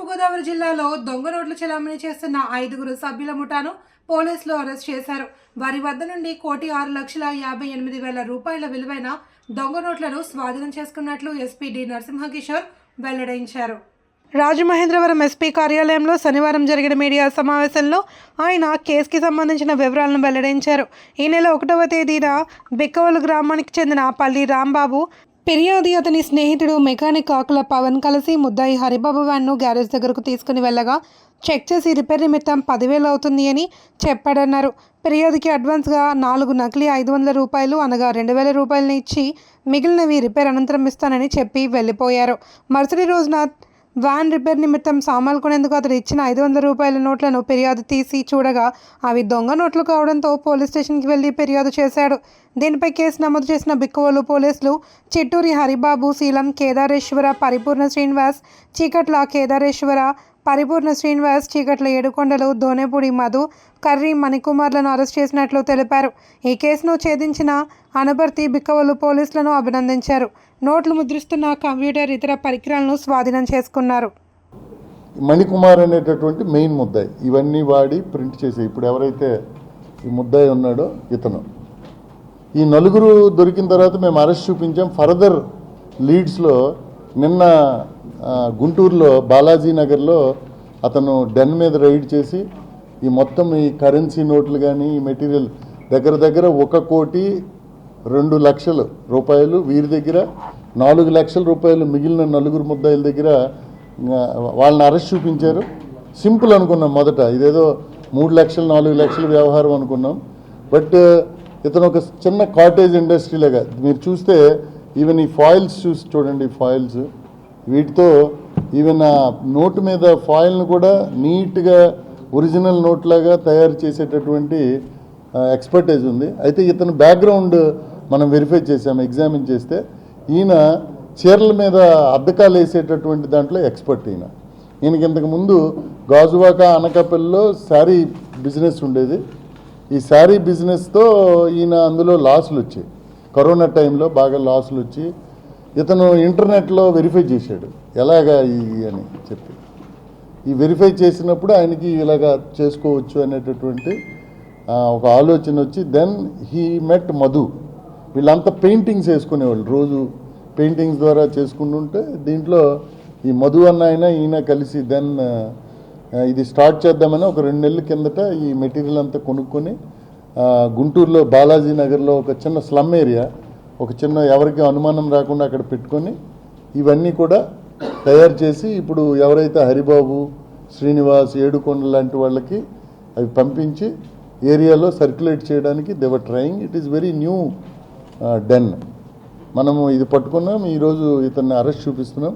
తూర్పుగోదావరి జిల్లాలో దొంగ నోట్ల చెలామణి చేస్తున్న ఐదుగురు సభ్యుల ముఠాను పోలీసులు అరెస్ట్ చేశారు. వారి వద్ద నుండి కోటి ఆరు లక్షల యాభై ఎనిమిది వేల రూపాయల విలువైన దొంగ నోట్లను స్వాధీనం చేసుకున్నట్లు ఎస్పీ డి నరసింహకిషోర్ వెల్లడించారు. రాజమహేంద్రవరం ఎస్పీ కార్యాలయంలో శనివారం జరిగిన మీడియా సమావేశంలో ఆయన కేసుకి సంబంధించిన వివరాలను వెల్లడించారు. ఈ నెల ఒకటవ తేదీన బిక్కవలు గ్రామానికి చెందిన పల్లి రాంబాబు ఫిర్యాది అతని స్నేహితుడు మెకానిక్ ఆకుల పవన్ కలిసి ముద్దాయి హరిబాబు వ్యాన్ను గ్యారేజ్ దగ్గరకు తీసుకుని వెళ్ళగా చెక్ చేసి రిపేర్ నిమిత్తం పదివేలు అవుతుంది అని చెప్పాడన్నారు. ఫిర్యాదుకి అడ్వాన్స్గా నాలుగు నకిలీ ఐదు వందల రూపాయలు అనగా రెండు వేల రూపాయలని ఇచ్చి మిగిలినవి రిపేర్ అనంతరం ఇస్తానని చెప్పి వెళ్ళిపోయారు. మరుసటి రోజున వ్యాన్ రిపేర్ నిమిత్తం సామాన్లు కొనేందుకు అతడు ఇచ్చిన ఐదు వందల రూపాయల నోట్లను ఫిర్యాదు తీసి చూడగా అవి దొంగ నోట్లు కావడంతో పోలీస్ స్టేషన్కి వెళ్ళి ఫిర్యాదు చేశాడు. దీనిపై కేసు నమోదు చేసిన బిక్కువలు పోలీసులు చిట్టూరి హరిబాబు శీలం కేదారేశ్వర పరిపూర్ణ శ్రీనివాస్ చీకట్ల కేదారేశ్వర పరిపూర్ణ శ్రీనివాస్ చీకట్ల ఏడుకొండలు దోనేపూడి మధు కర్రీ మణికుమార్లను అరెస్ట్ చేసినట్లు తెలిపారు. ఈ కేసును ఛేదించిన అనబర్తి బిక్కవలు పోలీసులను అభినందించారు. నోట్లు ముద్రిస్తున్న కంప్యూటర్ ఇతర పరికరాలను స్వాధీనం చేసుకున్నారు. మణికుమార్ అనేటటువంటి మెయిన్ ముద్దాయి. ఇవన్నీ వాడి ప్రింట్ చేసి ఇప్పుడు ఎవరైతే ఈ ముద్దాయి ఉన్నాడో ఇతను. ఈ నలుగురు దొరికిన తర్వాత మేము అరెస్ట్ చూపించాం. ఫర్దర్ లీడ్స్లో నిన్న గుంటూరులో బాలాజీ నగర్లో అతను డెన్ మీద రైడ్ చేసి ఈ మొత్తం ఈ కరెన్సీ నోట్లు కానీ ఈ మెటీరియల్ దగ్గర దగ్గర ఒక కోటి రెండు లక్షలు రూపాయలు వీరి దగ్గర నాలుగు లక్షల రూపాయలు మిగిలిన నలుగురు ముద్దాయిల దగ్గర వాళ్ళని అరెస్ట్ చూపించారు. సింపుల్ అనుకున్నాం మొదట. ఇదేదో మూడు లక్షలు నాలుగు లక్షల వ్యవహారం అనుకున్నాం. బట్ ఇతను ఒక చిన్న కాటేజ్ ఇండస్ట్రీ లాగా. మీరు చూస్తే ఈవెన్ ఈ ఫాయిల్స్ చూసి చూడండి ఈ ఫాయిల్స్ వీటితో ఈవెన్ ఆ నోటు మీద ఫాయిల్ను కూడా నీట్గా ఒరిజినల్ నోట్ లాగా తయారు చేసేటటువంటి ఎక్స్పర్టైజ్ ఉంది. అయితే ఇతను బ్యాక్గ్రౌండ్ మనం వెరిఫై చేసాము ఎగ్జామిన్ చేస్తే ఈయన చీరల మీద అద్దకాలు వేసేటటువంటి దాంట్లో ఎక్స్పర్ట్ ఈయన. ఈయనకి ఇంతకుముందు గాజువాక అనకాపల్లిలో శారీ బిజినెస్ ఉండేది. ఈ శారీ బిజినెస్తో ఈయన అందులో లాసులు వచ్చాయి. కరోనా టైంలో బాగా లాసులు వచ్చి ఇతను ఇంటర్నెట్లో వెరిఫై చేశాడు. ఎలాగా ఈ అని చెప్పి. ఈ వెరిఫై చేసినప్పుడు ఆయనకి ఇలాగా చేసుకోవచ్చు అనేటటువంటి ఒక ఆలోచన వచ్చి దెన్ హీ మెట్ మధు. వీళ్ళంతా పెయింటింగ్స్ వేసుకునేవాళ్ళు. రోజు పెయింటింగ్స్ ద్వారా చేసుకుంటుంటే దీంట్లో ఈ మధు అన్న ఆయన ఈయన కలిసి దెన్ ఇది స్టార్ట్ చేద్దామని ఒక రెండు నెలల కిందట ఈ మెటీరియల్ అంతా కొనుక్కొని గుంటూరులో బాలాజీ నగర్లో ఒక చిన్న స్లమ్ ఏరియా ఒక చిన్న ఎవరికి అనుమానం రాకుండా అక్కడ పెట్టుకొని ఇవన్నీ కూడా తయారు చేసి ఇప్పుడు ఎవరైతే హరిబాబు శ్రీనివాస్ ఏడుకొండ లాంటి వాళ్ళకి అవి పంపించి ఏరియాలో సర్క్యులేట్ చేయడానికి they're trying it is very new then మనము ఇది పట్టుకున్నాం. ఈరోజు ఇతన్ని అరెస్ట్ చూపిస్తున్నాం.